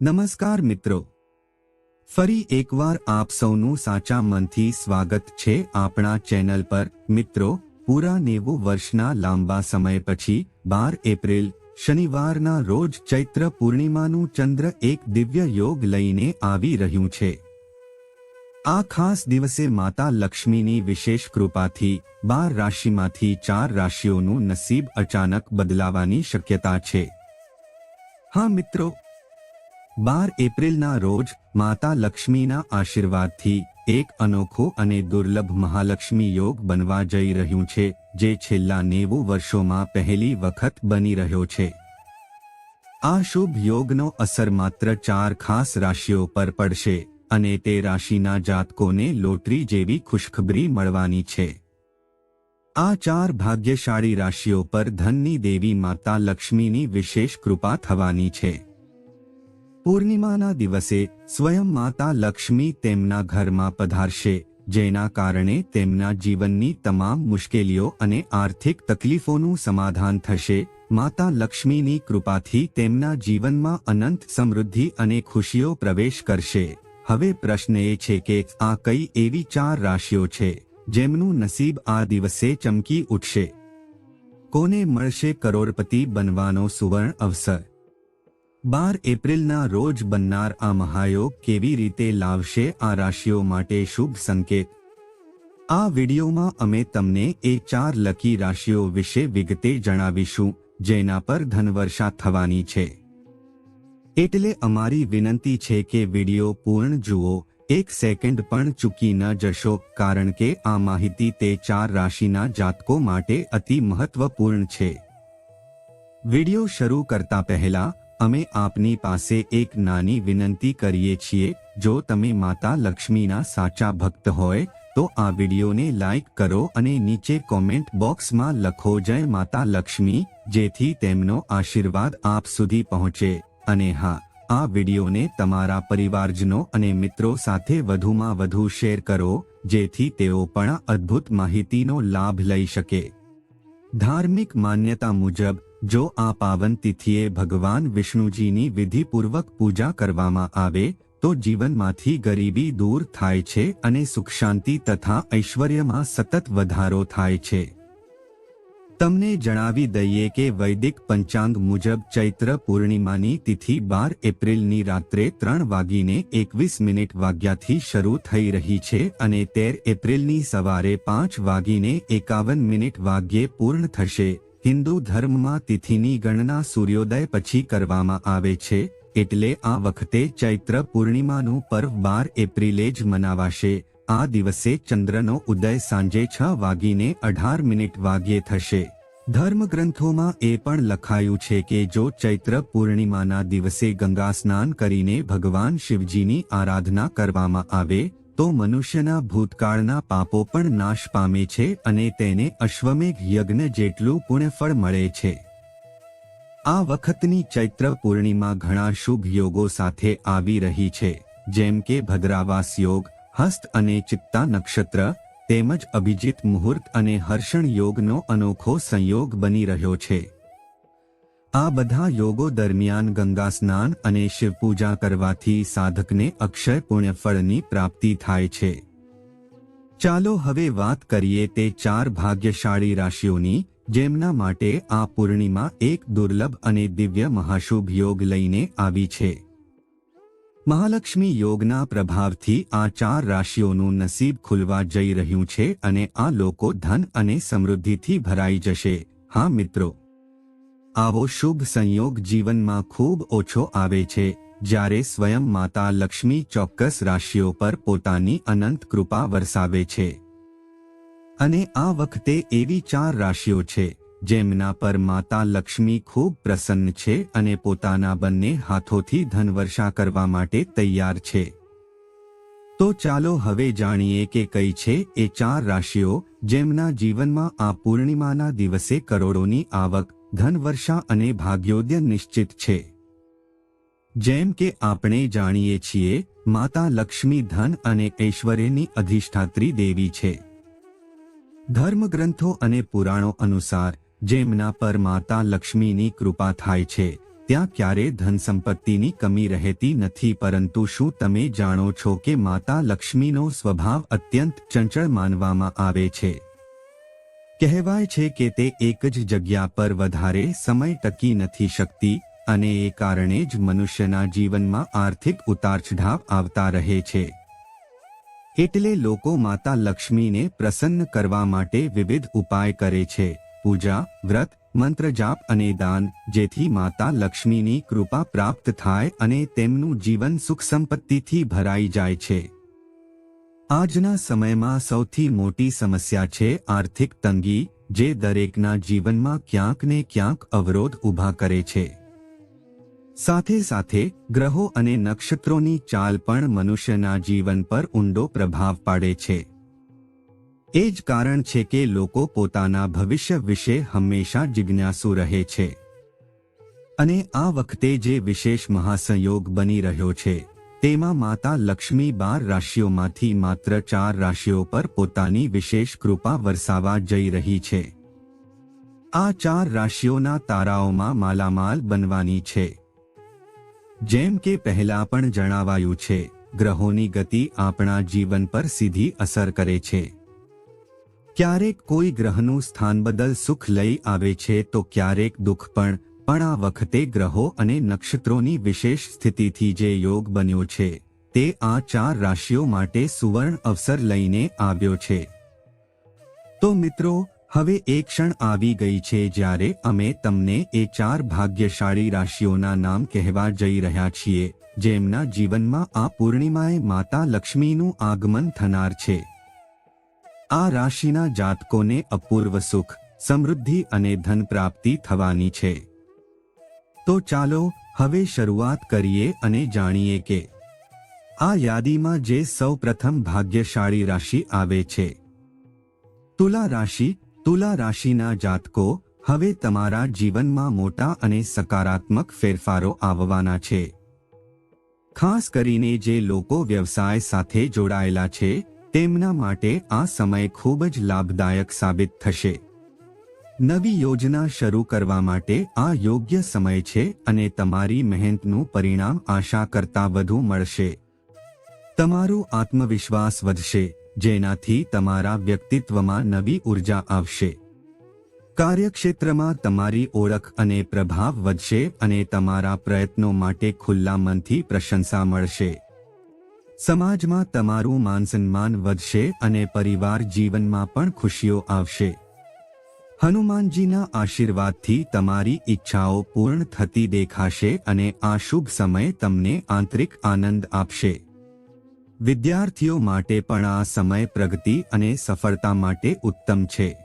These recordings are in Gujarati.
નમસ્કાર મિત્રો. ફરી એકવાર આપ સૌનું સાચા મનથી સ્વાગત છે આપણા ચેનલ પર. મિત્રો, પૂરા નેવું વર્ષના લાંબા સમય પછી, બાર એપ્રિલ, શનિવારના રોજ ચૈત્ર પૂર્ણિમાનું ચંદ્ર એક દિવ્ય યોગ લઈને આવી રહ્યું છે. આ ખાસ દિવસે માતા લક્ષ્મીની વિશેષ કૃપાથી, બાર રાશિમાંથી ચાર રાશિઓનું નસીબ અચાનક બદલાવાની શક્યતા છે. હા મિત્રો બાર એપ્રિલના રોજ માતા લક્ષ્મીના આશીર્વાદથી એક અનોખો અને દુર્લભ મહાલક્ષ્મી યોગ બનવા જઈ રહ્યું છે, જે છેલ્લા નેવું વર્ષોમાં પહેલી વખત બની રહ્યો છે. આ શુભ યોગનો અસર માત્ર ચાર ખાસ રાશિઓ પર પડશે અને તે રાશિના જાતકોને લોટરી જેવી ખુશખબરી મળવાની છે. આ ચાર ભાગ્યશાળી રાશિઓ પર ધનની દેવી માતા લક્ષ્મીની વિશેષ કૃપા થવાની છે. પૂર્ણિમાના દિવસે સ્વયં માતા લક્ષ્મી તેમના ઘરમાં પધારશે, જેના કારણે તેમના જીવનની તમામ મુશ્કેલીઓ અને આર્થિક તકલીફોનું સમાધાન થશે. માતા લક્ષ્મીની કૃપાથી તેમના જીવનમાં અનંત સમૃદ્ધિ અને ખુશીઓ પ્રવેશ કરશે. હવે પ્રશ્ન એ છે કે આ કઈ એવી ચાર રાશિઓ છે, જેમનું નસીબ આ દિવસે ચમકી ઉઠશે? કોને મળશે કરોડપતિ બનવાનો સુવર્ણ અવસર? બાર એપ્રિલના રોજ બનનાર આ મહાયોગ કેવી રીતે લાવશે આ રાશિઓ માટે શુભ સંકેત? આ વિડીયોમાં અમે તમને એ ચાર લકી રાશિઓ વિશે વિગતે જણાવીશું, જેના પર ધનવર્ષા થવાની છે. એટલે અમારી વિનંતી છે કે વીડિયો પૂર્ણ જુઓ, એક સેકન્ડ પણ ચૂકી ન જશો, કારણ કે આ માહિતી તે ચાર રાશિના જાતકો માટે અતિ મહત્વપૂર્ણ છે. વીડિયો શરૂ કરતા પહેલા અમે આપની પાસે એક નાની વિનંતી કરીએ છીએ, જો તમે માતા લક્ષ્મીના સાચા ભક્ત હોય, તો આ વિડીયોને લાઇક કરો અને નીચે કોમેન્ટ બોક્સમાં લખો જય માતા લક્ષ્મી, જેથી તેમનો આશીર્વાદ આપ સુધી પહોંચે. અને હા, આ વિડીયોને તમારા પરિવારજનો અને મિત્રો સાથે વધુમાં વધુ શેર કરો, જેથી તેઓ પણ અદ્ભુત માહિતીનો લાભ લઈ શકે. ધાર્મિક માન્યતા મુજબ જો આ પાવન તિથિએ ભગવાન વિષ્ણુજીની વિધિપૂર્વક પૂજા કરવામાં આવે, તો જીવનમાંથી ગરીબી દૂર થાય છે અને સુખ શાંતિ તથા ઐશ્વર્યમાં સતત વધારો થાય છે. તમને જણાવી દઈએ કે વૈદિક પંચાંગ મુજબ ચૈત્ર પૂર્ણિમાની તિથિ બાર એપ્રિલની રાત્રે ત્રણ વાગીને એકવીસ મિનિટ વાગ્યાથી શરૂ થઈ રહી છે અને તેર એપ્રિલની સવારે પાંચ વાગીને એકાવન મિનિટ વાગ્યે પૂર્ણ થશે. હિન્દુ ધર્મમાં તિથિની ગણના સૂર્યોદય પછી કરવામાં આવે છે, એટલે આ વખતે ચૈત્ર પૂર્ણિમાનું પર્વ બાર એપ્રિલે જ મનાવાશે. આ દિવસે ચંદ્રનો ઉદય સાંજે છ વાગીને અઢાર મિનિટ વાગ્યે થશે. ધર્મગ્રંથોમાં એ પણ લખાયું છે કે જો ચૈત્ર પૂર્ણિમાના દિવસે ગંગા સ્નાન કરીને ભગવાન શિવજીની આરાધના કરવામાં આવે તો મનુષ્યના ભૂતકાળના પાપો પણ નાશ પામે છે અને તેને અશ્વમેઘ યજ્ઞ જેટલું પુણ્યફળ મળે છે. આ વખતની ચૈત્ર પૂર્ણિમા ઘણા શુભ યોગો સાથે આવી રહી છે, જેમ કે ભદ્રાવાસ યોગ, હસ્ત અને ચિત્તા નક્ષત્ર, તેમજ અભિજીત મુહૂર્ત અને હર્ષણ યોગનો અનોખો સંયોગ બની રહ્યો છે. આ બધા યોગો દરમિયાન ગંગા સ્નાન અને શિવપૂજા કરવાથી સાધકને અક્ષય પુણ્યફળની પ્રાપ્તિ થાય છે. ચાલો હવે વાત કરીએ તે ચાર ભાગ્યશાળી રાશિઓની, જેમના માટે આ પૂર્ણિમા એક દુર્લભ અને દિવ્ય મહાશુભ યોગ લઈને આવી છે. મહાલક્ષ્મી યોગના પ્રભાવથી આ ચાર રાશિઓનું નસીબ ખુલવા જઈ રહ્યું છે અને આ લોકો ધન અને સમૃદ્ધિથી ભરાઈ જશે. હા મિત્રો આવો શુભ સંયોગ જીવનમાં ખૂબ ઓછો આવે છે, જ્યારે સ્વયં માતા લક્ષ્મી ચોક્કસ રાશિઓ પર પોતાની અનંત કૃપા વરસાવે છે. અને આ વખતે એવી ચાર રાશિઓ છે, જેમના પર માતા લક્ષ્મી ખૂબ પ્રસન્ન છે અને પોતાના બંને હાથોથી ધનવર્ષા કરવા માટે તૈયાર છે. તો ચાલો હવે જાણીએ કે કઈ છે એ ચાર રાશિઓ, જેમના જીવનમાં આ પૂર્ણિમાના દિવસે કરોડોની આવક ધનવર્ષા અને ભાગ્યોદય નિશ્ચિત છે. જેમ કે આપણે જાણીએ છીએ, માતા લક્ષ્મી ધન અને ઐશ્વર્યની અધિષ્ઠાત્રી દેવી છે. ધર્મગ્રંથો અને પુરાણો અનુસાર, જેમના પર માતા લક્ષ્મીની કૃપા થાય છે, ત્યાં ક્યારે ધન સંપત્તિની કમી રહેતી નથી, પરંતુ શું તમે જાણો છો કે માતા લક્ષ્મીનો સ્વભાવ અત્યંત ચંચળ માનવામાં આવે છે? કહેવાય છે કે તે એક જ જગ્યા પર વધારે સમય ટકી નથી શકતી અને એ કારણે જ મનુષ્યના જીવનમાં આર્થિક ઉતારચઢાવ આવતા રહે છે. એટલે લોકો માતા લક્ષ્મીને પ્રસન્ન કરવા માટે વિવિધ ઉપાય કરે છે. પૂજા, વ્રત મંત્ર જાપ અને દાન, જેથી માતા લક્ષ્મીની કૃપા પ્રાપ્ત થાય અને તેમનું જીવન સુખ સંપત્તિથી ભરાઈ જાય છે. આજના સમયમાં સૌથી મોટી સમસ્યા છે આર્થિક તંગી, જે દરેકના જીવનમાં ક્યાંક ને ક્યાંક અવરોધ ઊભા કરે છે. સાથે સાથે, ગ્રહો અને નક્ષત્રોની ચાલ પણ મનુષ્યના જીવન પર ઊંડો પ્રભાવ પાડે છે. એ જ કારણ છે કે લોકો પોતાના ભવિષ્ય વિશે હંમેશા જિજ્ઞાસુ રહે છે. અને આ વખતે જે વિશેષ મહાસંયોગ બની રહ્યો છે તેમાં માતા લક્ષ્મી બાર રાશિઓમાંથી માત્ર ચાર રાશિઓ પર પોતાની વિશેષ કૃપા વરસાવા જઈ રહી છે. આ ચાર રાશિઓના તારાઓમાં માલામાલ બનવાની છે. જેમ કે પહેલા પણ જણાવાયું છે, ગ્રહોની ગતિ આપણા જીવન પર સીધી અસર કરે છે. ક્યારેક કોઈ ગ્રહનું સ્થાન બદલ સુખ લઈ આવે છે તો ક્યારેક દુઃખ પણ પણ આ વખતે ગ્રહો અને નક્ષત્રોની વિશેષ સ્થિતિથી જે યોગ બન્યો છે, તે આ ચાર રાશિઓ માટે સુવર્ણ અવસર લઈને આવ્યો છે. તો મિત્રો, હવે એક ક્ષણ આવી ગઈ છે જ્યારે અમે તમને એ ચાર ભાગ્યશાળી રાશિઓના નામ કહેવા જઈ રહ્યા છીએ, જેમના જીવનમાં આ પૂર્ણિમાએ માતા લક્ષ્મીનું આગમન થનાર છે. આ રાશિના જાતકોને અપૂર્વ સુખ, સમૃદ્ધિ અને ધન પ્રાપ્તિ થવાની છે. તો ચાલો હવે શરૂઆત કરીએ અને જાણીએ કે આ યાદીમાં જે સૌ પ્રથમ ભાગ્યશાળી રાશિ આવે છે. તુલા રાશિ, તુલા રાશિના જાતકો હવે તમારા જીવનમાં મોટા અને સકારાત્મક ફેરફારો આવવાના છે. ખાસ કરીને જે લોકો વ્યવસાય સાથે જોડાયેલા છે, તેમના માટે આ સમય ખૂબ જ લાભદાયક સાબિત થશે. નવી યોજના શરૂ કરવા માટે આ યોગ્ય સમય છે અને તમારી મહેનતનું પરિણામ આશા કરતાં વધુ મળશે. તમારું આત્મવિશ્વાસ વધશે, જેનાથી તમારા વ્યક્તિત્વમાં નવી ઊર્જા આવશે. કાર્યક્ષેત્રમાં તમારી ઓળખ અને પ્રભાવ વધશે અને તમારા પ્રયત્નો માટે ખુલ્લા મનથી પ્રશંસા મળશે. સમાજમાં તમારું માનસન્માન વધશે અને પરિવાર જીવનમાં પણ ખુશીઓ આવશે. હનુમાનજીના આશીર્વાદથી તમારી ઈચ્છાઓ પૂર્ણ થતી દેખાશે અને આ શુભ સમય તમને આંતરિક આનંદ આપશે. વિદ્યાર્થીઓ માટે પણ આ સમય પ્રગતિ અને સફળતા માટે ઉત્તમ છે.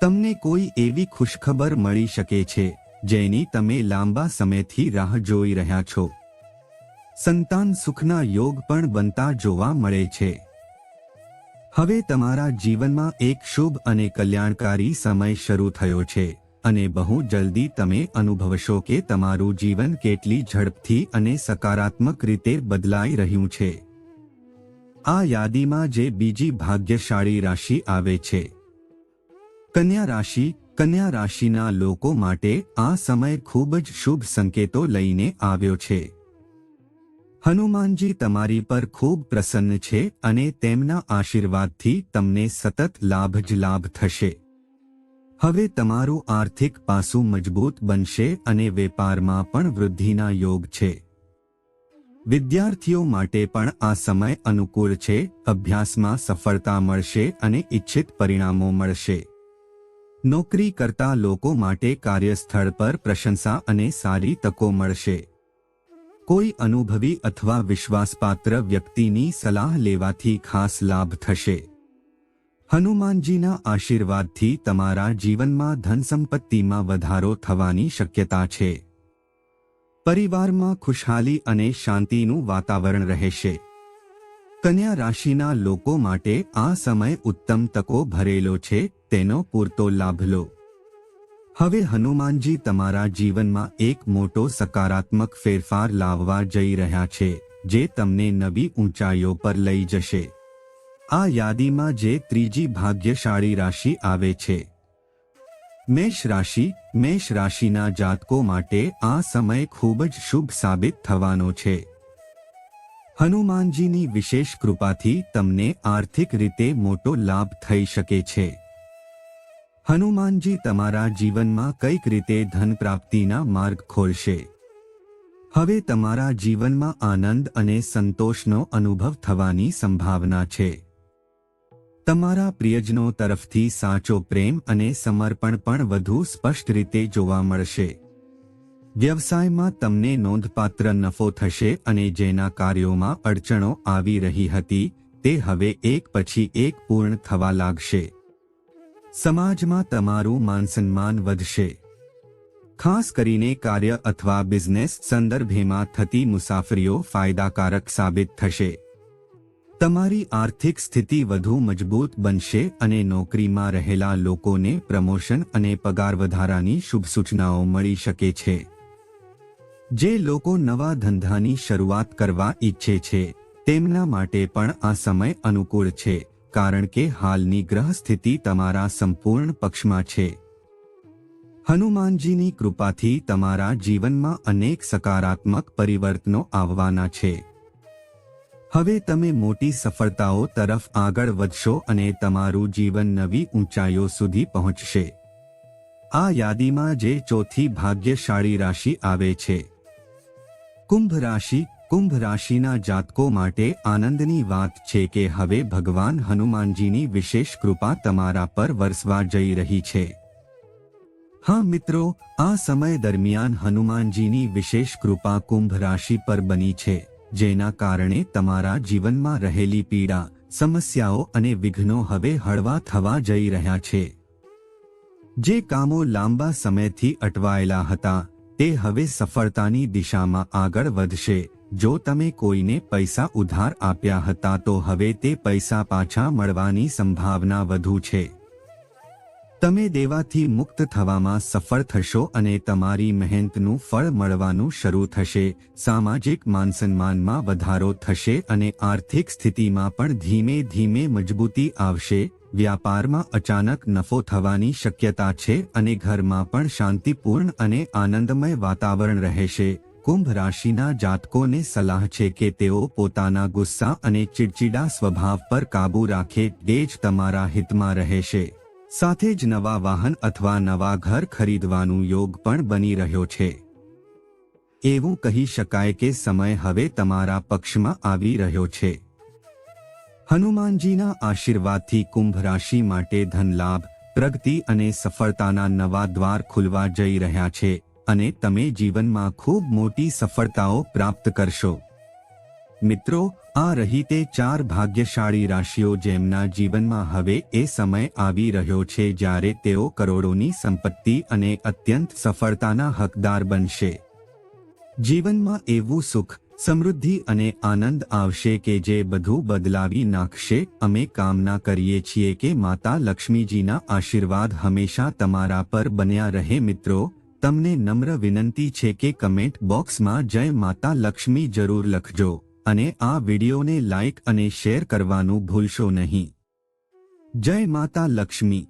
તમને કોઈ એવી ખુશખબર મળી શકે છે, જેની તમે લાંબા સમયથી રાહ જોઈ રહ્યા છો. સંતાન સુખના યોગ પણ બનતા જોવા મળે છે. હવે તમારા જીવનમાં એક શુભ અને કલ્યાણકારી સમય શરૂ થયો છે, અને બહુ જલ્દી તમે અનુભવશો કે તમારું જીવન કેટલી ઝડપથી અને સકારાત્મક રીતે બદલાઈ રહ્યું છે. આ યાદીમાં જે બીજી ભાગ્યશાળી રાશિ આવે છે. કન્યા રાશિ, કન્યા રાશિના લોકો માટે આ સમય ખૂબ જ શુભ સંકેતો લઈને આવ્યો છે. હનુમાનજી તમારી પર ખૂબ પ્રસન્ન છે અને તેમના આશીર્વાદથી તમને સતત લાભ જ લાભ થશે. હવે તમારું આર્થિક પાસું મજબૂત બનશે અને વેપારમાં પણ વૃદ્ધિના યોગ છે. વિદ્યાર્થીઓ માટે પણ આ સમય અનુકૂળ છે, અભ્યાસમાં સફળતા મળશે અને ઇચ્છિત પરિણામો મળશે. નોકરી કરતા લોકો માટે કાર્યસ્થળ પર પ્રશંસા અને સારી તકો મળશે. કોઈ અનુભવી અથવા વિશ્વાસપાત્ર વ્યક્તિની સલાહ લેવાથી ખાસ લાભ થશે. હનુમાનજીના આશીર્વાદથી તમારા જીવનમાં ધન સંપત્તિમાં વધારો થવાની શક્યતા છે. પરિવારમાં ખુશહાલી અને શાંતિનું વાતાવરણ રહેશે. કન્યા રાશિના લોકો માટે આ સમય ઉત્તમ તકો ભરેલો છે, તેનો પૂરતો લાભ લો. હવે હનુમાનજી તમારા જીવનમાં એક મોટો સકારાત્મક ફેરફાર લાવવા જઈ રહ્યા છે, જે તમને નવી ઊંચાઈઓ પર લઈ જશે. આ યાદીમાં જે ત્રીજી ભાગ્યશાળી રાશિ આવે છે. મેષ રાશિ, મેષ રાશિના જાતકો માટે આ સમય ખૂબ જ શુભ સાબિત થવાનો છે. હનુમાનજીની વિશેષ કૃપાથી તમને આર્થિક રીતે મોટો લાભ થઈ શકે છે. હનુમાનજી તમારા જીવનમાં કંઈક રીતે ધન પ્રાપ્તિના માર્ગ ખોલશે. હવે તમારા જીવનમાં આનંદ અને સંતોષનો અનુભવ થવાની સંભાવના છે. તમારા પ્રિયજનો તરફથી સાચો પ્રેમ અને સમર્પણ પણ વધુ સ્પષ્ટ રીતે જોવા મળશે. વ્યવસાયમાં તમને નોંધપાત્ર નફો થશે અને જેના કાર્યોમાં અડચણો આવી રહી હતી, તે હવે એક પછી એક પૂર્ણ થવા લાગશે. સમાજમાં તમારું માનસન્માન વધશે. ખાસ કરીને કાર્ય અથવા બિઝનેસ સંદર્ભેમાં થતી મુસાફરીઓ ફાયદાકારક સાબિત થશે. તમારી આર્થિક સ્થિતિ વધુ મજબૂત બનશે અને નોકરીમાં રહેલા લોકોને પ્રમોશન અને પગાર વધારાની શુભ સૂચનાઓ મળી શકે છે. જે લોકો નવા ધંધાની શરૂઆત કરવા ઈચ્છે છે, તેમના માટે પણ આ સમય અનુકૂળ છે. કારણ કે હાલની ગ્રહ તમારા સંપૂર્ણ પક્ષમાં છે. હનુમાનજીની કૃપાથી તમારા જીવનમાં અનેક સકારાત્મક પરિવર્તનો આવવાના છે. હવે તમે મોટી સફળતાઓ તરફ આગળ વધશો અને તમારું જીવન નવી ઊંચાઈઓ સુધી પહોંચશે. આ યાદીમાં જે ચોથી ભાગ્યશાળી રાશિ આવે છે. કુંભ રાશિ કુંભ રાશિના જાતકો માટે આનંદની વાત છે કે હવે ભગવાન હનુમાનજીની વિશેષ કૃપા તમારા પર વરસવા જઈ રહી છે. હા મિત્રો, આ સમય દરમિયાન હનુમાનજીની વિશેષ કૃપા કુંભ રાશિ પર બની છે, જેના કારણે તમારા જીવનમાં રહેલી પીડા, સમસ્યાઓ અને વિઘ્નો હવે હળવા થવા જઈ રહ્યા છે. જે કામો લાંબા સમયથી અટવાયેલા હતા, તે હવે સફળતાની દિશામાં આગળ વધશે જો તમે કોઈને પૈસા ઉધાર આપ્યા હતા તો હવે તે પૈસા પાછા મળવાની સંભાવના વધુ છે. તમે દેવાથી મુક્ત થવામાં સફળ થશો અને તમારી મહેનતનું ફળ મળવાનું શરૂ થશે, સામાજિક માનસન્માનમાં વધારો થશે અને આર્થિક સ્થિતિમાં પણ ધીમે ધીમે મજબૂતી આવશે, વ્યાપારમાં અચાનક નફો થવાની શક્યતા છે અને ઘરમાં પણ શાંતિપૂર્ણ અને આનંદમય વાતાવરણ રહેશે. કુંભ રાશિના જાતકોને સલાહ છે કે તેઓ પોતાના ગુસ્સા અને ચિડચિડા સ્વભાવ પર કાબૂ રાખે તે જ તમારા હિતમાં રહેશે. સાથે જ નવા વાહન અથવા નવા ઘર ખરીદવાનું યોગ પણ બની રહ્યો છે. એવું કહી શકાય કે સમય હવે તમારા પક્ષમાં આવી રહ્યો છે. હનુમાનજીના આશીર્વાદથી કુંભ રાશિ માટે ધનલાભ, પ્રગતિ અને સફળતાના નવા દ્વાર ખુલવા જઈ રહ્યા છે. અને તમે જીવનમાં ખૂબ મોટી સફળતાઓ પ્રાપ્ત કરશો. મિત્રો, આ રહી તે ચાર ભાગ્યશાળી રાશિઓ જેમના જીવનમાં હવે એ સમય આવી રહ્યો છે જ્યારે તેઓ કરોડોની સંપત્તિ અને અત્યંત સફળતાના હકદાર બનશે. જીવનમાં એવું સુખ, સમૃદ્ધિ અને આનંદ આવશે કે જે બધું બદલાવી નાખશે. અમે કામના કરીએ છીએ કે માતા લક્ષ્મીજીના આશીર્વાદ હંમેશા તમારા પર બન્યા રહે મિત્રો. તમને નમ્ર વિનંતી છે કે કમેન્ટ બોક્સમાં જય માતા લક્ષ્મી જરૂર લખજો અને આ વિડીયોને લાઇક અને શેર કરવાનું ભૂલશો નહીં. જય માતા લક્ષ્મી.